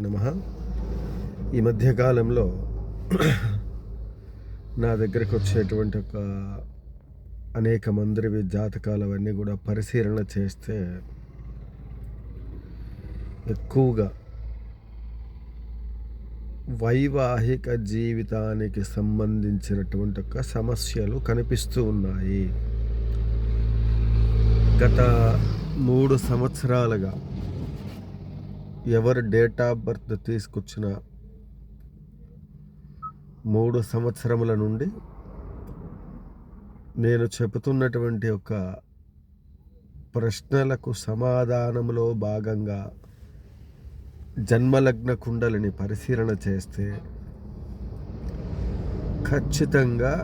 నమ ఈ మధ్యకాలంలో నా దగ్గరకు వచ్చేటువంటి ఒక అనేక మందివి జాతకాలు అవన్నీ కూడా పరిశీలన చేస్తే ఎక్కువగా వైవాహిక జీవితానికి సంబంధించినటువంటి ఒక సమస్యలు కనిపిస్తూ ఉన్నాయి. గత మూడు సంవత్సరాలుగా ఎవరు డేట్ ఆఫ్ బర్త్ తీసుకొచ్చిన మూడు సంవత్సరముల నుండి నేను చెబుతున్నటువంటి ఒక ప్రశ్నలకు సమాధానంలో భాగంగా జన్మలగ్న కుండలిని పరిశీలన చేస్తే ఖచ్చితంగా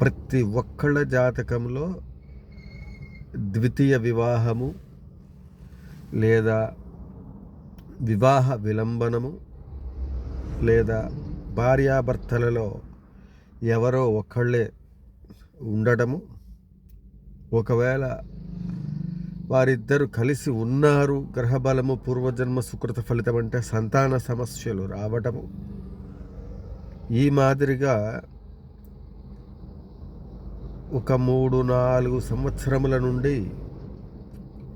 ప్రతి ఒక్కళ్ళ జాతకంలో ద్వితీయ వివాహము లేదా వివాహ విలంబనము లేదా భార్యాభర్తలలో ఎవరో ఒకళ్ళే ఉండటము. ఒకవేళ వారిద్దరు కలిసి ఉన్నారు గ్రహబలము పూర్వజన్మ సుకృత ఫలితం అంటే సంతాన సమస్యలు రావటము. ఈ మాదిరిగా ఒక మూడు నాలుగు సంవత్సరముల నుండి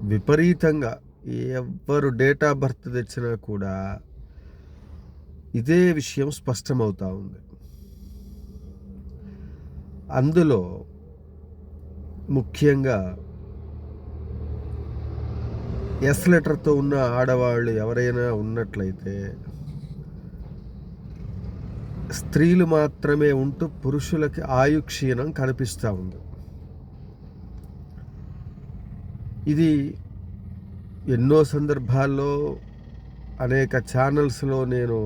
విపరీతంగా ఎవ్వరు డేట్ ఆఫ్ బర్త్ తెచ్చినా కూడా ఇదే విషయం స్పష్టమవుతా ఉంది. అందులో ముఖ్యంగా ఎస్ లెటర్తో ఉన్న ఆడవాళ్ళు ఎవరైనా ఉన్నట్లయితే స్త్రీలు మాత్రమే ఉంటూ పురుషులకి ఆయు క్షీణం కనిపిస్తూ ఉంది. ఇది ఎన్నో సందర్భాల్లో అనేక ఛానల్స్లో నేను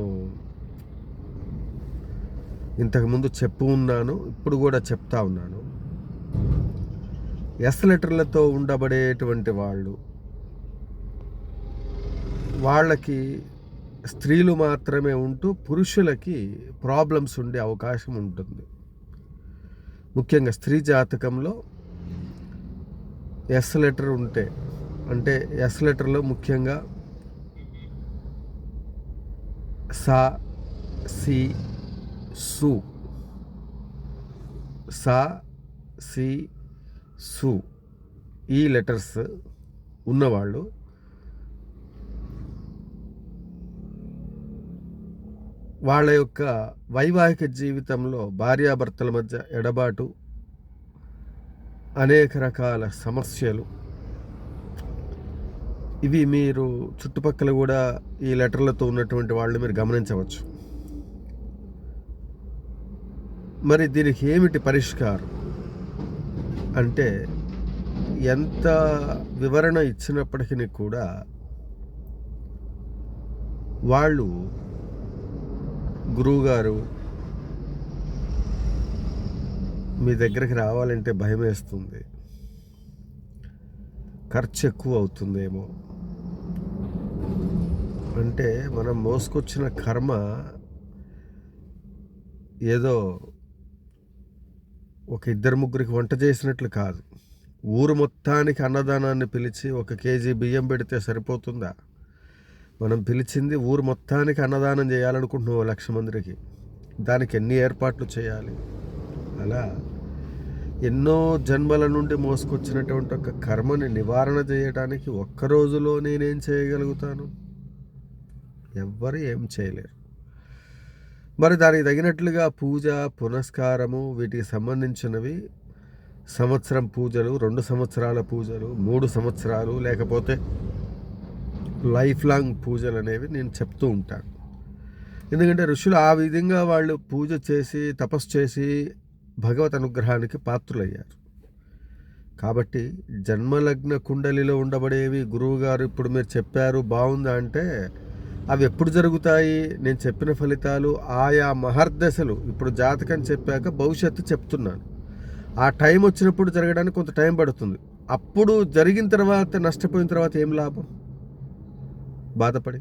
ఇంతకుముందు చెప్పు ఉన్నాను ఇప్పుడు కూడా చెప్తా ఉన్నాను. ఎస్ లెటర్లతో ఉండబడేటువంటి వాళ్ళు వాళ్ళకి స్త్రీలు మాత్రమే ఉంటూ పురుషులకి ప్రాబ్లమ్స్ ఉండే అవకాశం ఉంటుంది. ముఖ్యంగా స్త్రీ జాతకంలో ఎస్ లెటర్ ఉంటే అంటే ఎస్ లెటర్లో ముఖ్యంగా సా సి సు. సా సి సు. ఈ లెటర్స్ ఉన్నవాళ్ళు వాళ్ళ యొక్క వైవాహిక జీవితంలో భార్యాభర్తల మధ్య ఎడబాటు అనేక రకాల సమస్యలు ఇవి మీరు చుట్టుపక్కల కూడా ఈ లెటర్లతో ఉన్నటువంటి వాళ్ళు మీరు గమనించవచ్చు. మరి దీనికి ఏమిటి పరిష్కారం? అంటే ఎంత వివరణ ఇచ్చినప్పటికీ కూడా వాళ్ళు గురువుగారు మీ దగ్గరికి రావాలంటే భయం వేస్తుంది ఖర్చు ఎక్కువ అవుతుందేమో. అంటే మనం మోసుకొచ్చిన కర్మ ఏదో ఒక ఇద్దరు ముగ్గురికి వంట చేసినట్లు కాదు. ఊరు మొత్తానికి అన్నదానాన్ని పిలిచి ఒక కేజీ బియ్యం పెడితే సరిపోతుందా? మనం పిలిచింది ఊరు మొత్తానికి అన్నదానం చేయాలనుకుంటున్నాం లక్ష మందికి. దానికి ఎన్ని ఏర్పాట్లు చేయాలి? అలా ఎన్నో జన్మల నుండి మోసుకొచ్చినటువంటి ఒక కర్మని నివారణ చేయడానికి ఒక్క రోజులో నేనేం చేయగలుగుతాను? ఎవ్వరు ఏం చేయలేరు. మరి దానికి తగినట్లుగా పూజ పునస్కారము వీటికి సంబంధించినవి సంవత్సరం పూజలు రెండు సంవత్సరాల పూజలు మూడు సంవత్సరాలు లేకపోతే లైఫ్ లాంగ్ పూజలు అనేవి నేను చెప్తూ ఉంటాను. ఎందుకంటే ఋషులు ఆ విధంగా వాళ్ళు పూజ చేసి తపస్సు చేసి భగవత్ అనుగ్రహానికి పాత్రులయ్యారు. కాబట్టి జన్మలగ్న కుండలిలో ఉండబడేవి గురువుగారు ఇప్పుడు మీరు చెప్పారు బాగుందా అంటే అవి ఎప్పుడు జరుగుతాయి? నేను చెప్పిన ఫలితాలు ఆయా మహర్దశలు. ఇప్పుడు జాతకం చెప్పాక భవిష్యత్తు చెప్తున్నాను. ఆ టైం వచ్చినప్పుడు జరగడానికి కొంత టైం పడుతుంది. అప్పుడు జరిగిన తర్వాత నష్టపోయిన తర్వాత ఏం లాభం? బాధపడి